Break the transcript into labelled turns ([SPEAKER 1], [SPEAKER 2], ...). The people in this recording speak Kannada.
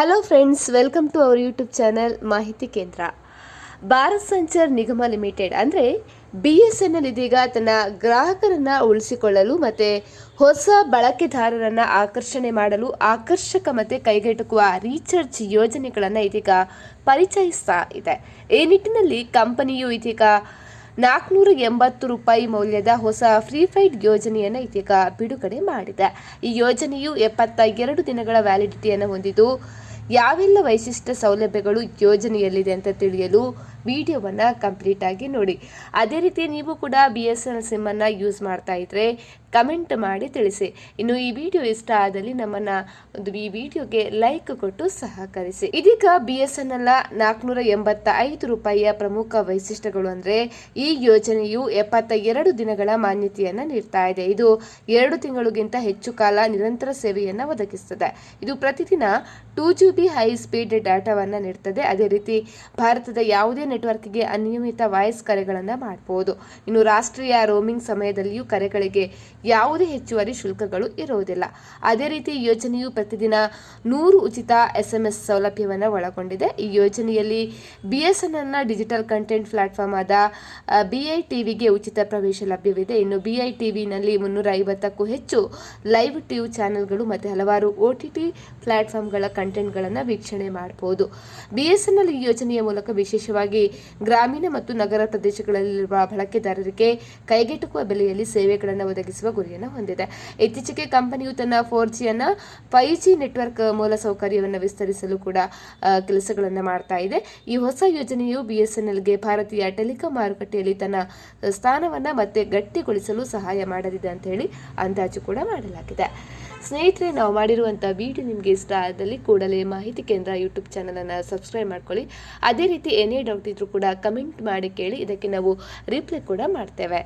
[SPEAKER 1] Hello friends welcome to our YouTube channel ಮಾಹಿತಿ ಕೇಂದ್ರ ಭಾರತ್ ಸಂಚಾರ್ ನಿಗಮ ಲಿಮಿಟೆಡ್ ಅಂದರೆ ಬಿ ಎಸ್ ಎನ್ ಎಲ್ ಇದೀಗ ತನ್ನ ಗ್ರಾಹಕರನ್ನು ಉಳಿಸಿಕೊಳ್ಳಲು ಮತ್ತು ಹೊಸ ಬಳಕೆದಾರರನ್ನು ಆಕರ್ಷಣೆ ಮಾಡಲು ಆಕರ್ಷಕ ಮತ್ತು ಕೈಗೆಟುಕುವ ರೀಚಾರ್ಜ್ ಯೋಜನೆಗಳನ್ನು ಇದೀಗ ಪರಿಚಯಿಸ್ತಾ ಇದೆ. ಈ ನಿಟ್ಟಿನಲ್ಲಿ ಕಂಪನಿಯು ಇದೀಗ ನಾಲ್ಕುನೂರ ಎಂಬತ್ತು ರೂಪಾಯಿ ಮೌಲ್ಯದ ಹೊಸ ಫ್ರೀ ಫ್ರೀಫೈಡ್ ಯೋಜನೆಯನ್ನು ಇದೀಗ ಬಿಡುಗಡೆ ಮಾಡಿದೆ. ಈ ಯೋಜನೆಯು ಎಪ್ಪತ್ತ ಎರಡು ದಿನಗಳ ವ್ಯಾಲಿಡಿಟಿಯನ್ನು ಹೊಂದಿದ್ದು ಯಾವೆಲ್ಲ ವೈಶಿಷ್ಟ್ಯ ಸೌಲಭ್ಯಗಳು ಯೋಜನೆಯಲ್ಲಿದೆ ಅಂತ ತಿಳಿಯಲು ವಿಡಿಯೋವನ್ನು ಕಂಪ್ಲೀಟ್ ಆಗಿ ನೋಡಿ. ಅದೇ ರೀತಿ ನೀವು ಕೂಡ ಬಿ ಎಸ್ ಎನ್ ಎಲ್ ಸಿಮ್ಮನ್ನು ಯೂಸ್ ಮಾಡ್ತಾ ಇದ್ರೆ ಕಮೆಂಟ್ ಮಾಡಿ ತಿಳಿಸಿ. ಇನ್ನು ಈ ವಿಡಿಯೋ ಇಷ್ಟ ಆದಲ್ಲಿ ನಮ್ಮನ್ನು ಒಂದು ಈ ವಿಡಿಯೋಗೆ ಲೈಕ್ ಕೊಟ್ಟು ಸಹಕರಿಸಿ. ಇದೀಗ ಬಿ ಎಸ್ ಎನ್ ಎಲ್ ನಾಲ್ಕುನೂರ ಎಂಬತ್ತ ಐದು ರೂಪಾಯಿಯ ಪ್ರಮುಖ ವೈಶಿಷ್ಟ್ಯಗಳು ಅಂದರೆ ಈ ಯೋಜನೆಯು ಎಪ್ಪತ್ತ ಎರಡು ದಿನಗಳ ಮಾನ್ಯತೆಯನ್ನು ನೀಡ್ತಾ ಇದೆ. ಇದು ಎರಡು ತಿಂಗಳಿಗಿಂತ ಹೆಚ್ಚು ಕಾಲ ನಿರಂತರ ಸೇವೆಯನ್ನು ಒದಗಿಸುತ್ತದೆ ಇದು ಪ್ರತಿದಿನ two G B high speed ಡಾಟಾವನ್ನು ನೀಡುತ್ತದೆ ಅದೇ ರೀತಿ ಭಾರತದ ಯಾವುದೇ ನೆಟ್ವರ್ಕ್ಗೆ ಅನಿಯಮಿತ ವಾಯ್ಸ್ ಕರೆಗಳನ್ನು ಮಾಡಬಹುದು ಇನ್ನು ರಾಷ್ಟ್ರೀಯ ರೋಮಿಂಗ್ ಸಮಯದಲ್ಲಿಯೂ ಕರೆಗಳಿಗೆ ಯಾವುದೇ ಹೆಚ್ಚುವರಿ ಶುಲ್ಕಗಳು ಇರುವುದಿಲ್ಲ. ಅದೇ ರೀತಿ ಯೋಜನೆಯು ಪ್ರತಿದಿನ ನೂರು ಉಚಿತ ಎಸ್ ಎಂ ಸೌಲಭ್ಯವನ್ನು ಒಳಗೊಂಡಿದೆ. ಈ ಯೋಜನೆಯಲ್ಲಿ B S digital content platform ಆದ ಬಿ ಐ ಟಿವಿಗೆ ಉಚಿತ ಪ್ರವೇಶ ಲಭ್ಯವಿದೆ. ಇನ್ನು ಬಿ ಐ ಟಿವಿನಲ್ಲಿ ಮುನ್ನೂರ ಐವತ್ತಕ್ಕೂ ಹೆಚ್ಚು ಲೈವ್ ಟಿವಿ ಚಾನೆಲ್ಗಳು ಮತ್ತು ಹಲವಾರು ಒ ಟಿ ಟಿ ಪ್ಲಾಟ್ಫಾರ್ಮ್ಗಳ ಕಂಟೆಂಟ್ಗಳನ್ನು ವೀಕ್ಷಣೆ ಮಾಡಬಹುದು ಬಿ ಎಸ್ ಈ ಯೋಜನೆಯ ಮೂಲಕ ವಿಶೇಷವಾಗಿ ಗ್ರಾಮೀಣ ಮತ್ತು ನಗರ ಪ್ರದೇಶಗಳಲ್ಲಿರುವ ಬಳಕೆದಾರರಿಗೆ ಕೈಗೆಟುಕುವ ಬೆಲೆಯಲ್ಲಿ ಸೇವೆಗಳನ್ನು ಒದಗಿಸುವ ಗುರಿಯನ್ನು ಹೊಂದಿದೆ. ಇತ್ತೀಚೆಗೆ ಕಂಪನಿಯು ತನ್ನ ಫೋರ್ ಜಿಯನ್ನು ಫೈವ್ ಜಿ ನೆಟ್ವರ್ಕ್ ಮೂಲಸೌಕರ್ಯವನ್ನು ವಿಸ್ತರಿಸಲು ಕೂಡ ಕೆಲಸಗಳನ್ನು ಮಾಡ್ತಾ ಇದೆ. ಈ ಹೊಸ ಯೋಜನೆಯು ಬಿಎಸ್ಎನ್ಎಲ್ಗೆ ಎಸ್ ಎನ್ ಎಲ್ಗೆ ಭಾರತೀಯ ಟೆಲಿಕಾಂ ಮಾರುಕಟ್ಟೆಯಲ್ಲಿ ತನ್ನ ಸ್ಥಾನವನ್ನು ಮತ್ತೆ ಗಟ್ಟಿಗೊಳಿಸಲು ಸಹಾಯ ಮಾಡಲಿದೆ ಅಂತ ಹೇಳಿ ಅಂದಾಜು ಕೂಡ ಮಾಡಲಾಗಿದೆ. ಸ್ನೇಹಿತರೆ, ನಾವು ಮಾಡಿರುವಂಥ ವಿಡಿಯೋ ನಿಮಗೆ ಇಷ್ಟ ಆದಲ್ಲಿ ಕೂಡಲೇ ಮಾಹಿತಿ ಕೇಂದ್ರ ಯೂಟ್ಯೂಬ್ ಚಾನಲನ್ನು ಸಬ್ಸ್ಕ್ರೈಬ್ ಮಾಡ್ಕೊಳ್ಳಿ. ಅದೇ ರೀತಿ ಏನೇ ಡೌಟ್ ಇದ್ರೂ ಕೂಡ ಕಮೆಂಟ್ ಮಾಡಿ ಕೇಳಿ ಇದಕ್ಕೆ ನಾವು ರಿಪ್ಲೈ ಕೂಡ ಮಾಡ್ತೇವೆ.